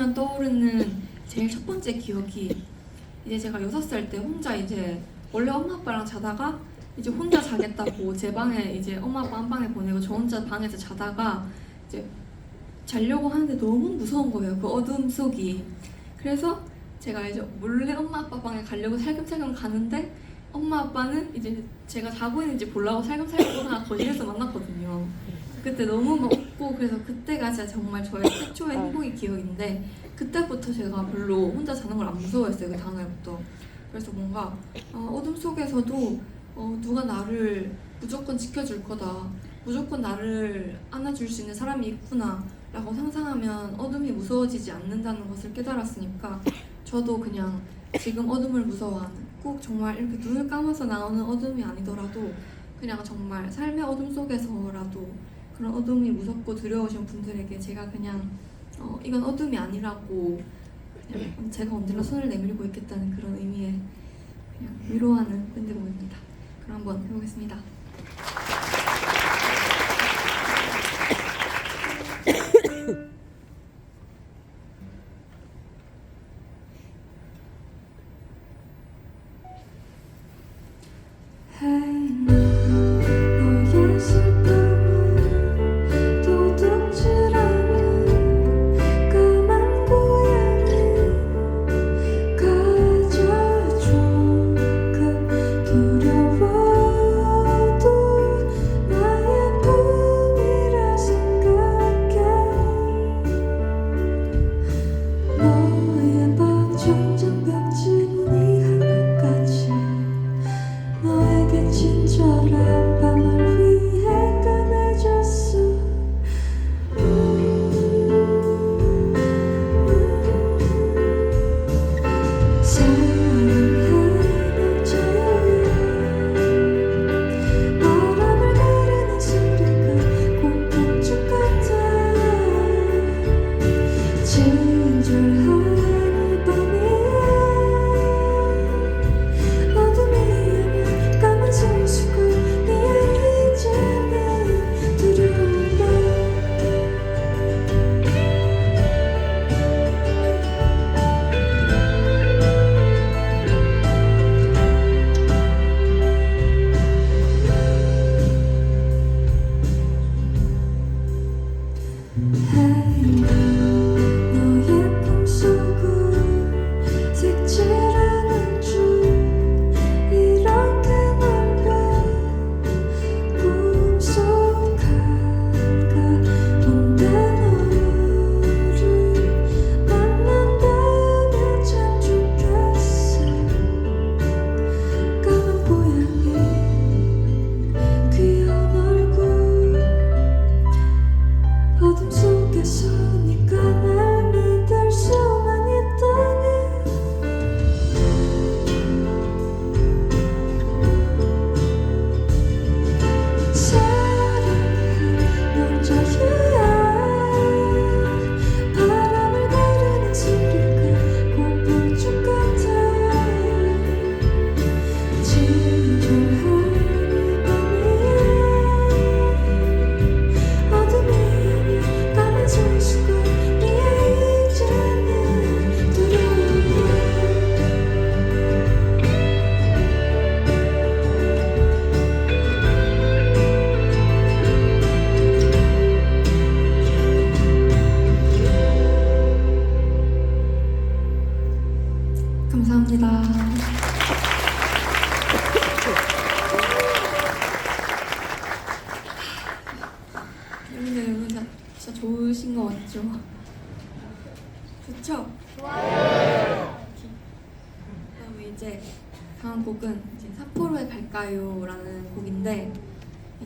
하면 떠오르는 제일 첫 번째 기억이 이제 제가 여섯 살 때 혼자 이제 원래 엄마 아빠랑 자다가 이제 혼자 자겠다고 제 방에 이제 엄마 아빠 한 방에 보내고 저 혼자 방에서 자다가 이제 자려고 하는데 너무 무서운 거예요 그 어둠 속이. 그래서 제가 이제 몰래 엄마 아빠 방에 가려고 살금살금 가는데 엄마 아빠는 이제 제가 자고 있는지 보려고 살금살금 하나 거실에서 만났거든요. 그때 너무 막 웃고 그래서 그때가 진짜 정말 저의 최초의 행복의 기억인데 그때부터 제가 별로 혼자 자는 걸 안 무서워했어요 그 다음날부터. 그래서 뭔가 어, 어둠 속에서도 어, 누가 나를 무조건 지켜줄 거다 무조건 나를 안아줄 수 있는 사람이 있구나 라고 상상하면 어둠이 무서워지지 않는다는 것을 깨달았으니까 저도 그냥 지금 어둠을 무서워하는 꼭 정말 이렇게 눈을 감아서 나오는 어둠이 아니더라도 그냥 정말 삶의 어둠 속에서라도 그런 어둠이 무섭고 두려우신 분들에게 제가 그냥 어, 이건 어둠이 아니라고 그냥 제가 언제나 손을 내밀고 있겠다는 그런 의미의 그냥 위로하는 밴드곡입니다. 그럼 한번 해보겠습니다. 너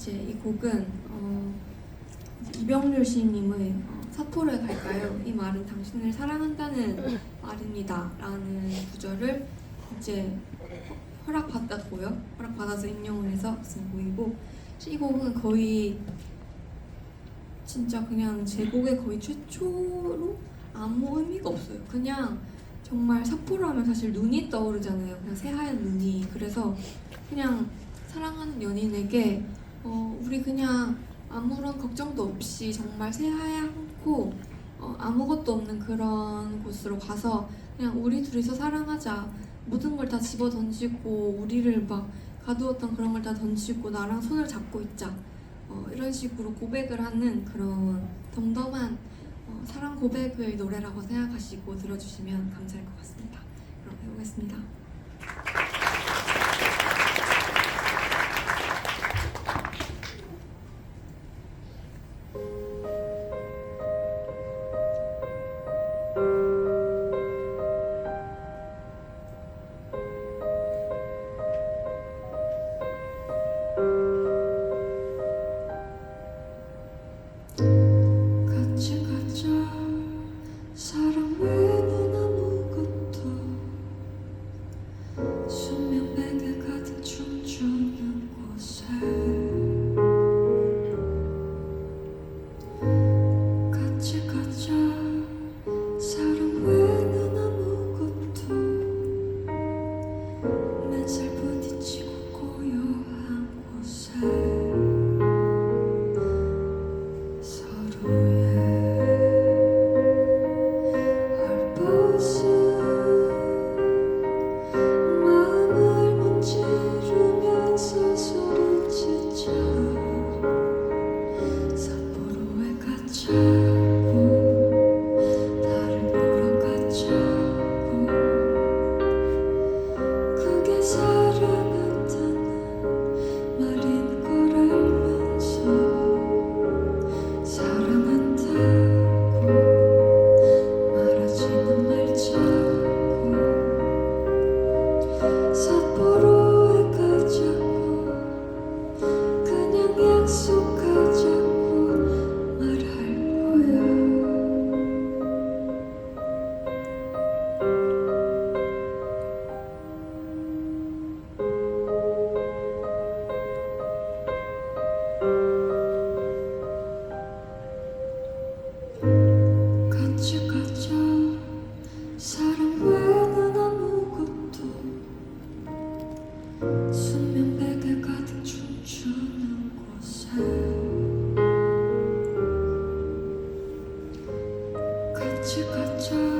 이제 이 곡은 어, 이병률 시인님의 어, 삿포로에 갈까요? 이 말은 당신을 사랑한다는 말입니다 라는 구절을 이제 허락받았고요. 허락받아서 인용을 해서 쓴 곡이고 이 곡은 거의 진짜 그냥 제 곡의 거의 최초로 아무 의미가 없어요. 그냥 정말 삿포로 하면 사실 눈이 떠오르잖아요. 그냥 새하얀 눈이. 그래서 그냥 사랑하는 연인에게 어, 우리 그냥 아무런 걱정도 없이 정말 새하얗고 어, 아무것도 없는 그런 곳으로 가서 그냥 우리 둘이서 사랑하자 모든 걸 다 집어 던지고 우리를 막 가두었던 그런 걸 다 던지고 나랑 손을 잡고 있자 어, 이런 식으로 고백을 하는 그런 덤덤한 어, 사랑 고백의 노래라고 생각하시고 들어주시면 감사할 것 같습니다. 그럼 해보겠습니다. 같이 가자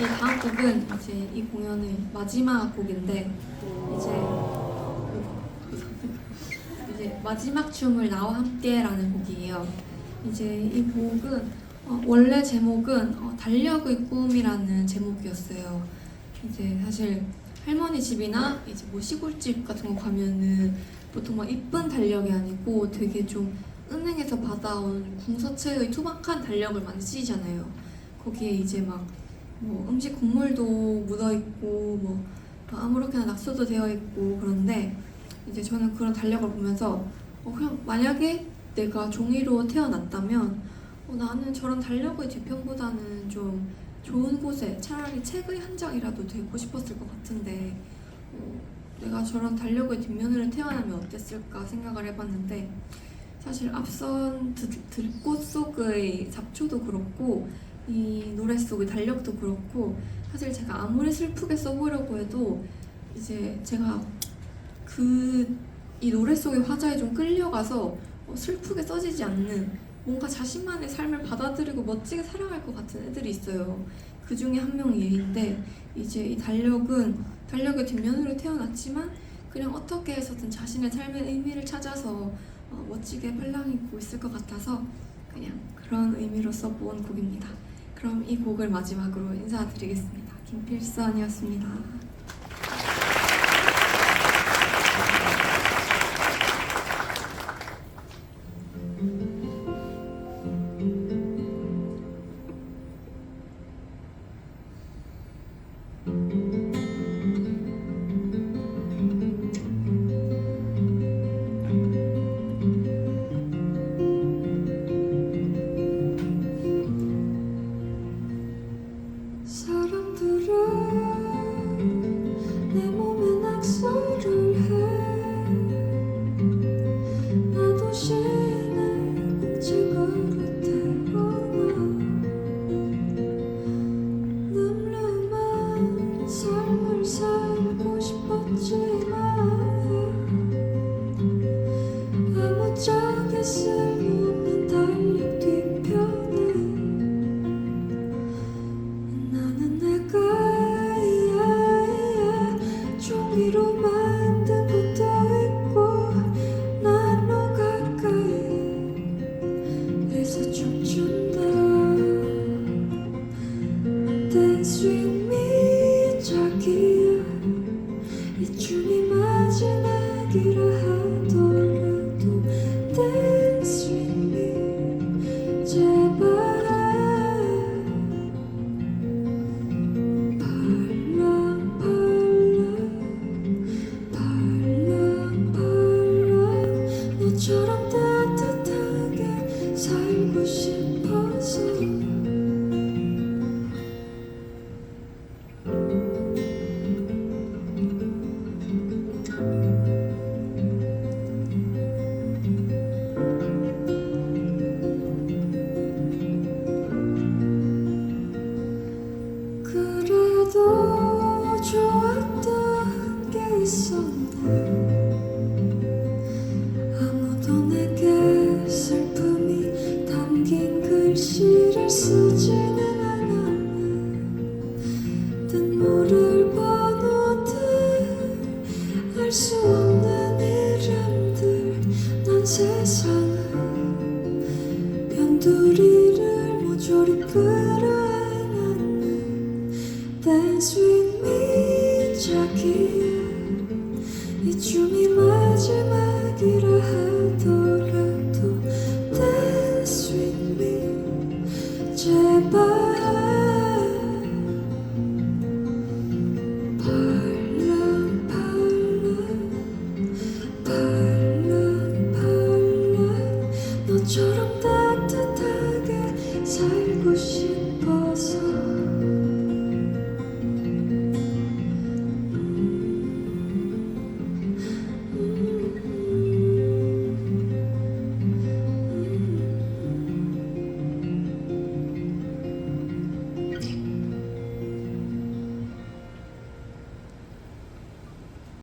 이제 다음 곡은 이제 이 공연의 마지막 곡인데 이제 이제 마지막 춤을 나와 함께라는 곡이에요. 이제 이 곡은 어, 원래 제목은 어, 달력의 꿈이라는 제목이었어요. 이제 사실 할머니 집이나 이제 뭐 시골집 같은 거 가면은 보통 막 이쁜 달력이 아니고 되게 좀 은행에서 받아온 궁서체의 투박한 달력을 많이 쓰이잖아요. 거기에 이제 막 뭐 음식 국물도 묻어 있고 뭐 아무렇게나 낙서도 되어 있고 그런데 이제 저는 그런 달력을 보면서 어, 그냥 만약에 내가 종이로 태어났다면 어, 나는 저런 달력의 뒤편보다는 좀 좋은 곳에 차라리 책의 한 장이라도 되고 싶었을 것 같은데 어, 내가 저런 달력의 뒷면으로 태어나면 어땠을까 생각을 해봤는데 사실 앞선 들, 들꽃 속의 잡초도 그렇고 이 노래 속의 달력도 그렇고 사실 제가 아무리 슬프게 써보려고 해도 이제 제가 그 이 노래 속의 화자에 좀 끌려가서 어, 슬프게 써지지 않는 뭔가 자신만의 삶을 받아들이고 멋지게 살아갈 것 같은 애들이 있어요. 그 중에 한 명이 얘인데 이제 이 달력은 달력의 뒷면으로 태어났지만 그냥 어떻게 해서든 자신의 삶의 의미를 찾아서 어, 멋지게 팔랑이고 있을 것 같아서 그냥 그런 의미로 써본 곡입니다. 그럼 이 곡을 마지막으로 인사드리겠습니다. 김필선이었습니다. 변두리를 모조리 끌어안았네. me 자기야 주름